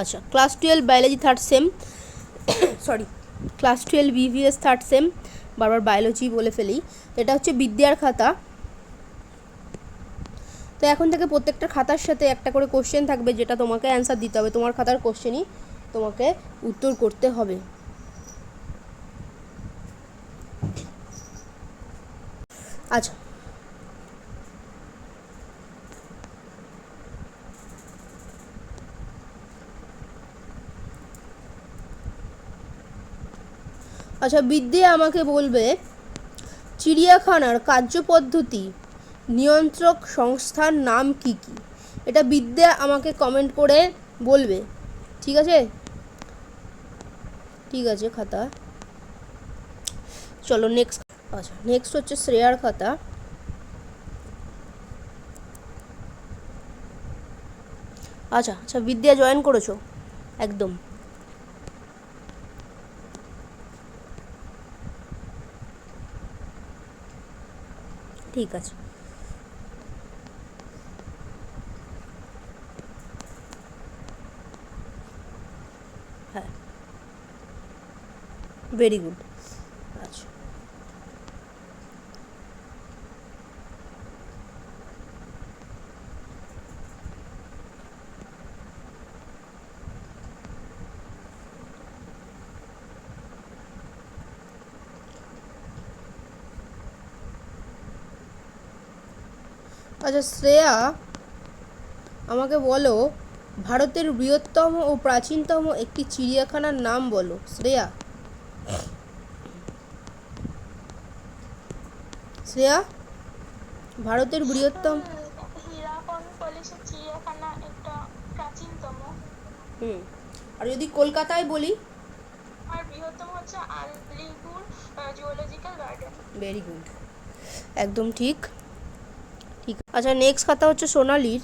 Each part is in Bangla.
আচ্ছা class twelve biology third sem sorry class twelve BVS third sem বারবার বায়োলজি বলে ফেলি, এটা হচ্ছে বিদ্যার খাতা। তো এখন থেকে প্রত্যেকটা খাতার সাথে একটা করে কোশ্চেন থাকবে যেটা তোমাকে অ্যান্সার দিতে হবে। তোমার খাতার কোশ্চেনই তোমাকে উত্তর করতে হবে। আচ্ছা আচ্ছা বিদ্যে আমাকে বলবে, চিড়িয়াখানার কার্যপদ্ধতি নিয়ন্ত্রক সংস্থার নাম কি কি? এটা বিদ্যা আমাকে কমেন্ট করে বলবে। ঠিক আছে? ঠিক আছে, খাতা। চলো নেক্সট আচ্ছা নেক্সট হচ্ছে শ্রেয়ার খাতা। আচ্ছা আচ্ছা বিদ্যা জয়েন করেছ। একদম। ঠিক আছে। হ্যাঁ। ভেরি গুড আচ্ছা আচ্ছা শ্রেয়া আমাকে বলো ভারতের বৃহত্তম ও প্রাচীনতম একটি চিড়িয়াখানার নাম বলো। শ্রেয়া। শ্রেয়া ভারতের বৃহত্তম হুম আর যদি কলকাতায় বলি? আর বৃহত্তম হচ্ছে Alipore zoological garden very good একদম ঠিক। ঠিক আচ্ছা নেক্সট কথা হচ্ছে সোনালির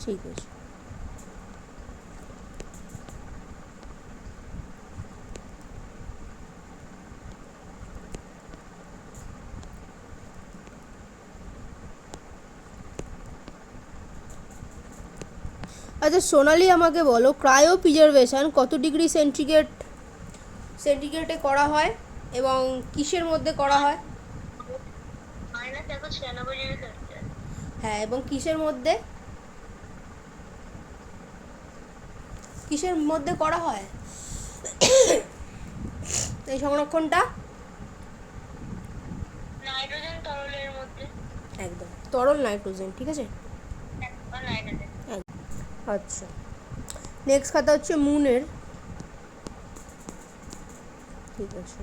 ঠিক আছে আচ্ছা সোনালি আমাকে বলো ক্রায়ো প্রিজার্ভেশন কত ডিগ্রি সেন্টিগ্রেড সেন্টিগ্রেডে করা হয় এবং কিসের মধ্যে করা হয়? হ্যাঁ এবং কিসের মধ্যে? কিসের মধ্যে করা হয়? এই সংরক্ষণটা? নাইট্রোজেন তরলের মধ্যে। একদম তরল নাইট্রোজেন ঠিক আছে? নাইট্রোজেন আচ্ছা। নেক্সট খাতা হচ্ছে মুনের ঠিক আছে।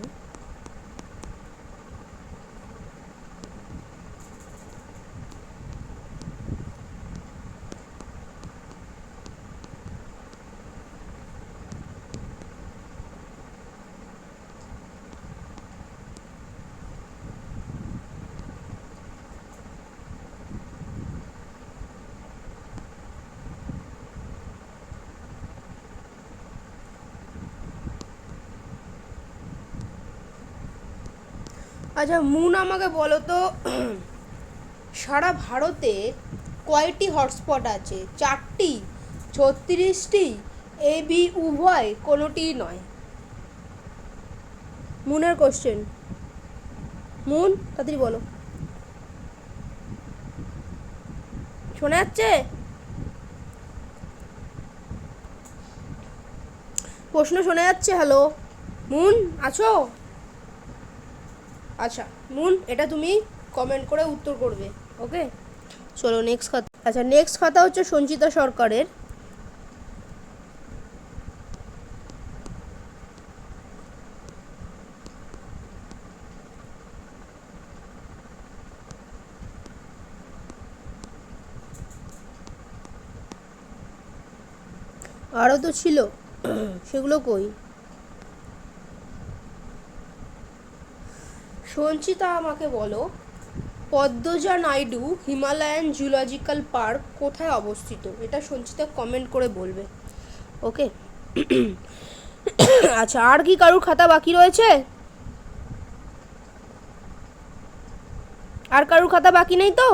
আচ্ছা মুন, আমাকে বলো তো, সারা ভারতে কয়টি হটস্পট আছে? চারটি, ছত্রিশটি, এ, বি, উভয়, কোনোটিই নয়। মুনের কোশ্চেন মুন, তাড়াতাড়ি বলো। শোনা যাচ্ছে? প্রশ্ন শোনা যাচ্ছে হ্যালো মুন, আছো? আচ্ছা মুন এটা তুমি কমেন্ট করে উত্তর করবে ওকে চলো নেক্সট খাতা। আচ্ছা নেক্সট খাতা হচ্ছে সঞ্চিতা সরকারের। আরও তো ছিল, সেগুলো কই? সঞ্চিতা, আমাকে বলো Padmaja Naidu Himalayan zoological park কোথায় অবস্থিত? এটা সঞ্চিতা কমেন্ট করে বলবে। ওকে আচ্ছা আর কি কারুর খাতা বাকি রয়েছে? আর কারুর খাতা বাকি নেই তো?